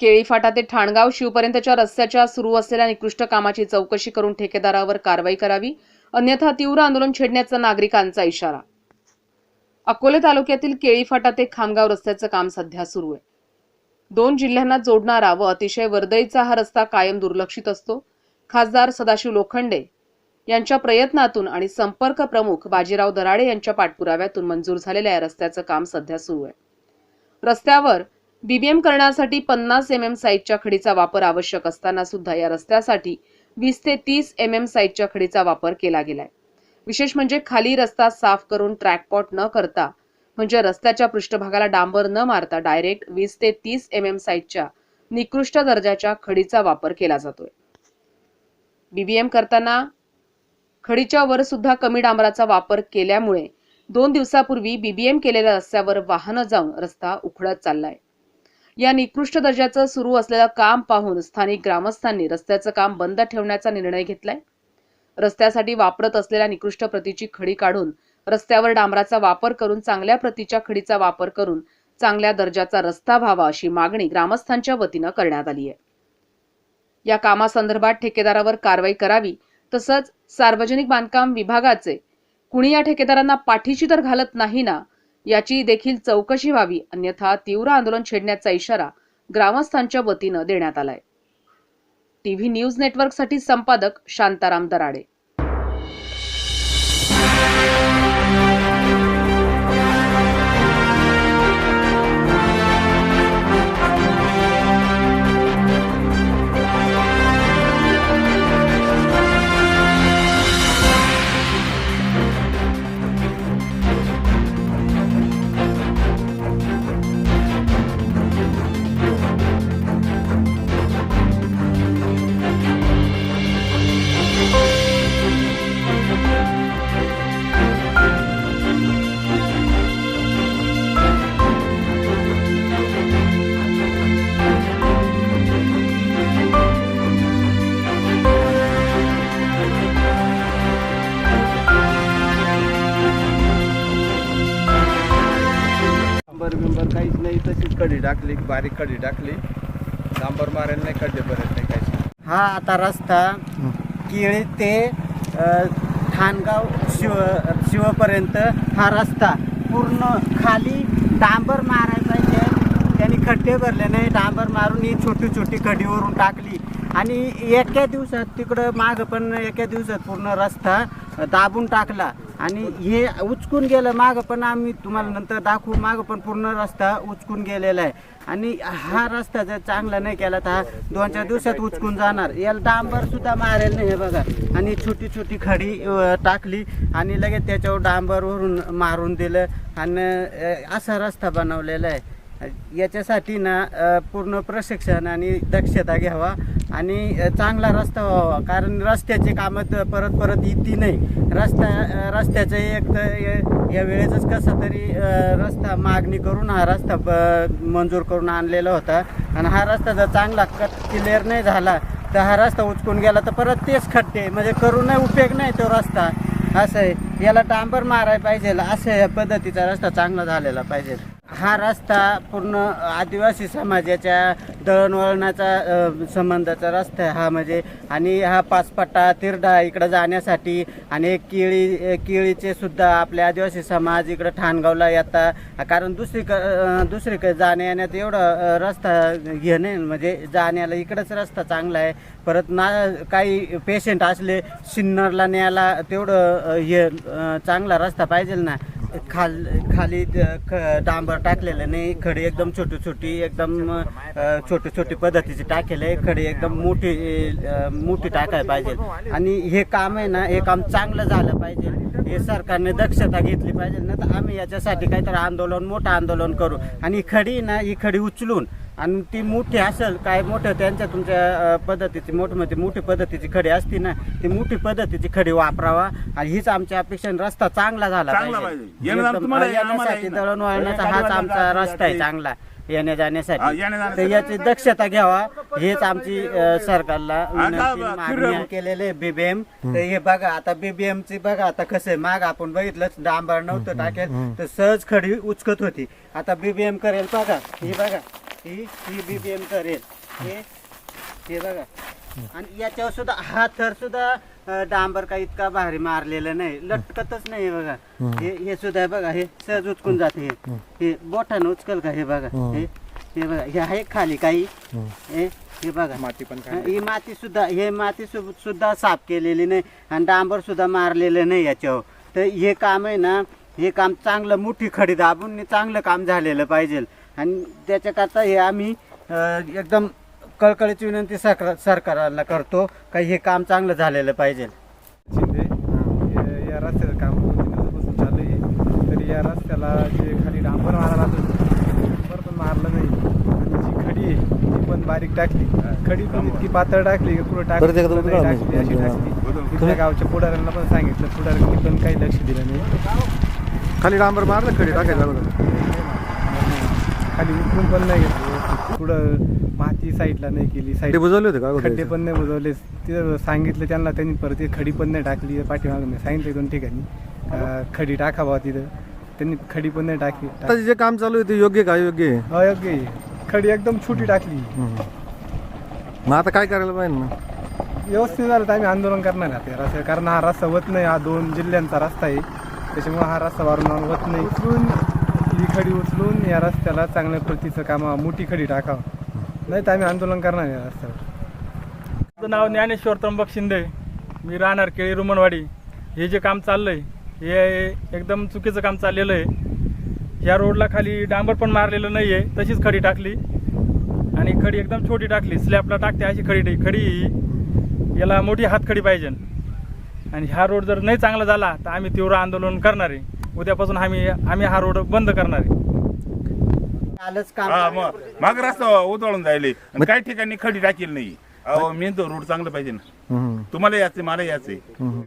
केळीफाटा ते ठाणगाव शिवपर्यंतच्या रस्त्याच्या सुरू असलेल्या निकृष्ट कामाची चौकशी करून ठेकेदारावर कारवाई करावी अन्यथा तीव्र आंदोलन छेडण्याचा नागरिकांचा इशारा. अकोले तालुक्यातील केळीफाटा ते खामगाव रस्त्याचं काम सध्या सुरू आहे. दोन जिल्ह्यांना जोडणारा व अतिशय वर्दळीचा हा रस्ता कायम दुर्लक्षित असतो. खासदार सदाशिव लोखंडे यांच्या प्रयत्नातून आणि संपर्क प्रमुख बाजीराव दराडे यांच्या पाठपुराव्यातून मंजूर झालेल्या या रस्त्याचं काम सध्या सुरू आहे. रस्त्यावर बीबीएम करण्यासाठी पन्नास एम एम साईजच्या खडीचा वापर आवश्यक असताना सुद्धा या रस्त्यासाठी वीस ते तीस एम एम साईजच्या खडीचा वापर केला गेलाय. विशेष म्हणजे खाली रस्ता साफ करून ट्रॅकपॉट न करता म्हणजे रस्त्याच्या पृष्ठभागाला डांबर न मारता डायरेक्ट वीस ते तीस एम एम साईजच्या निकृष्ट दर्जाच्या खडीचा वापर केला जातोय. बीबीएम करताना खडीच्या वर सुद्धा कमी डांबराचा वापर केल्यामुळे दोन दिवसापूर्वी बीबीएम केलेल्या रस्त्यावर वाहनं जाऊन रस्ता उखडत चाललाय. या निकृष्ट दर्जाचं सुरू असलेलं काम पाहून स्थानिक ग्रामस्थांनी रस्त्याचं काम बंद ठेवण्याचा निर्णय घेतलाय. रस्त्यासाठी वापरत असलेल्या निकृष्ट प्रतीची खडी काढून रस्त्यावर डांबराचा वापर करून चांगल्या प्रतीच्या खडीचा वापर करून चांगल्या दर्जाचा रस्ता व्हावा अशी मागणी ग्रामस्थांच्या वतीनं करण्यात आली आहे. या कामासंदर्भात ठेकेदारावर कारवाई करावी तसंच सार्वजनिक बांधकाम विभागाचे कुणी या ठेकेदारांना पाठीशी तर घालत नाही ना याची देखील चौकशी व्हावी अन्यथा तीव्र आंदोलन छेडण्याचा इशारा ग्रामस्थांच्या वतीनं देण्यात आलाय. टीव्ही न्यूज नेटवर्कसाठी संपादक शांताराम दराडे. डांबर बिंबर काहीच नाही तशीच कडी टाकली बारीक कडी टाकली. डांबर मारायला नाही खड्डे भरत नाही काहीच हा आता रस्ता केळी ते ठाणगाव शिव शिवपर्यंत हा रस्ता पूर्ण खाली डांबर मारायला पाहिजे त्यांनी खड्डे भरले नाही डांबर मारून ही छोटी छोटी खडीवरून टाकली. आणि एका दिवसात तिकडं मागं पण एका दिवसात पूर्ण रस्ता दाबून टाकला. आणि हे उचकून गेलं मागं पण आम्ही तुम्हाला नंतर दाखवू. मागं पण पूर्ण रस्ता उचकून गेलेला आहे. आणि हा रस्ता जर चांगला नाही केला तर हा दोन चार दिवसात उचकून जाणार. याला डांबर सुद्धा मारेल नाही हे बघा. आणि छोटी छोटी खडी टाकली आणि लगेच त्याच्यावर डांबरवरून मारून दिलं. आणि असा रस्ता बनवलेला आहे. याच्यासाठी ना पूर्ण प्रशिक्षण आणि दक्षता घ्यावा आणि चांगला रस्ता व्हावा. कारण रस्त्याचे कामं तर परत परत येते नाही. रस्ता रस्त्याचं एक तर या- वेळेचंच कसा तरी रस्ता मागणी करून हा रस्ता ब- मंजूर करून आणलेला होता. आणि हा रस्ता जर चांगला कट क्लिअर नाही झाला तर हा रस्ता उचकून गेला तर परत तेच खड्डे म्हणजे करूनही उपयोग नाही तो रस्ता. असं आहे. याला डांबर मारायला पाहिजे असं या पद्धतीचा रस्ता चांगला झालेला पाहिजे. हा रस्ता पूर्ण आदिवासी समाजाच्या दळणवळणाचा संबंधाचा रस्ता आहे हा म्हणजे आणि हा पाचपट्टा तिरडा इकडं जाण्यासाठी आणि एक केळी केळीचे सुद्धा आपले आदिवासी समाज इकडं ठाणगावला येतात. कारण दुसरी दुसरीकडे जाण्या येण्यात एवढा रस्ता घेणे नाही म्हणजे जाण्याला इकडंच रस्ता चांगला आहे. परत ना काही पेशंट असले सिन्नरला न्यायला तेवढं हे चांगला रस्ता पाहिजे ना. खाल खाली ख- डांबर टाकलेलं नाही. खडी एकदम छोटी छोटी एकदम छोटी छोटी पद्धतीची टाकेले आहे. खडी एकदम मोठी मोठी टाकायला पाहिजे. आणि हे काम आहे ना हे काम चांगलं झालं पाहिजे. हे सरकारने दक्षता घेतली पाहिजे. ना तर आम्ही याच्यासाठी काहीतरी आंदोलन मोठं आंदोलन करू. आणि खडी ना ही खडी उचलून आणि ती मोठी असेल काय मोठं त्यांच्या तुमच्या पद्धतीची मोठी म्हणजे मोठी पद्धतीची खडी असती ना ती मोठी पद्धतीची खडी वापरावा आणि हीच आमची अपेक्षा. रस्ता चांगला झाला चांगला पाहिजे पाहिजे. येणं जाणं एकदम, तुम्हाला- अ, येण्यासाठी आम्हाला येणं. दळण वळणाचा हाच आमचा रस्ता आहे. चांगला येण्या जाण्यासाठी. तर याची दक्षता घ्यावा हेच आमची सरकारला मागणी केलेले बीबीएम तर हे बघा आता बीबीएम ची बघा आता कसं आहे माग आपण बघितलं डांबर नव्हतं टाकेल तर सहज खडी उचकत होती आता बीबीएम करेल बघा हे बघा ही ही हे हे बघा. आणि याच्यावर सुद्धा हा थर सुद्धा डांबर काही इतका भारी मारलेला नाही. लटकतच नाही बघा. हे हे सुद्धा बघा हे सहज उचकून जाते हे. हे बोटानं उचकल का हे बघा? हे हे बघा हे आहे खाली काही. हे हे बघा. माती पण हा, ही माती सुद्धा हे माती सुद्धा साफ केलेली नाही आणि डांबर सुद्धा मारलेलं नाही याच्यावर. तर हे काम आहे ना हे काम चांगलं मोठी खडी दाबून चांगलं काम झालेलं पाहिजे. आणि त्याच्याकरता हे आम्ही एकदम कळकळीची विनंती सरकार सरकारला करतो का हे काम चांगलं झालेलं पाहिजे. शिंदे या- या रस्त्याचं काम दोन तीन दिवसापासून चालू आहे तरी या रस्त्याला जे खाली डांबर मारायला डांबर पण मारलं नाही. आणि जी खडी आहे ती पण बारीक टाकली. खडी पण इतकी पातळ टाकली की पुढे परत एकदा टाकली टाकली अशी. टाकली. तिथल्या गावच्या पुढाऱ्यांना पण सांगितलं. पुढाऱ्यांनी पण काही लक्ष दिलं नाही. खाली डांबर मारलं खडी टाकायला अगोदर खाली उतरून पण नाही घेतलं पुढं माती साईडला नाही केली साईड बुजवले होते का खड्डे पण नाही बुजवले. तिथं सांगितलं त्यांना त्यांनी परत ते खडी पण नाही टाकली पाठीमागं मी सांगितलं दोन ठिकाणी. खडी टाकावा तिथं. त्यांनी खडी पण नाही टाकली. आता जे काम चालू आहे ते योग्य का? योग्य आहे? अयोग्य आहे. खडी एकदम छोटी टाकली. मग आता काय करायला पाहिजे ना व्यवस्थित झालं तर आम्ही आंदोलन करणार आहे आता रस्ता कारण हा रस्ता होत नाही. हा दोन जिल्ह्यांचा रस्ता आहे. त्याच्यामुळे हा रस्ता वारंवार होत नाही. खडी उचलून या रस्त्याला चांगल्या प्रतीचं काम मोठी खडी टाकावं. नाही तर आम्ही आंदोलन करणार या रस्त्यावर. माझं नाव ज्ञानेश्वर त्र्यंबक शिंदे. मी राहणार केळी रुमणवाडी हे जे काम चाललंय हे एकदम चुकीचं काम चाललेलं आहे. या रोडला खाली डांबर पण मारलेलं नाही आहे तशीच खडी टाकली. आणि खडी एकदम छोटी टाकली स्लॅबला टाकते अशी खडी खडी ही याला मोठी हातखडी पाहिजे. आणि हा रोड जर नाही चांगला झाला तर आम्ही तीव्र आंदोलन करणार आहे. उद्यापासून आम्ही आम्ही हा रोड बंद करणार आहे. हा काम मग मग रस्ता उतळून जायले. आणि काही ठिकाणी खडी टाकेल नाही. अहो मेन तो रोड चांगला पाहिजे ना. तुम्हाला याचे मला याचे.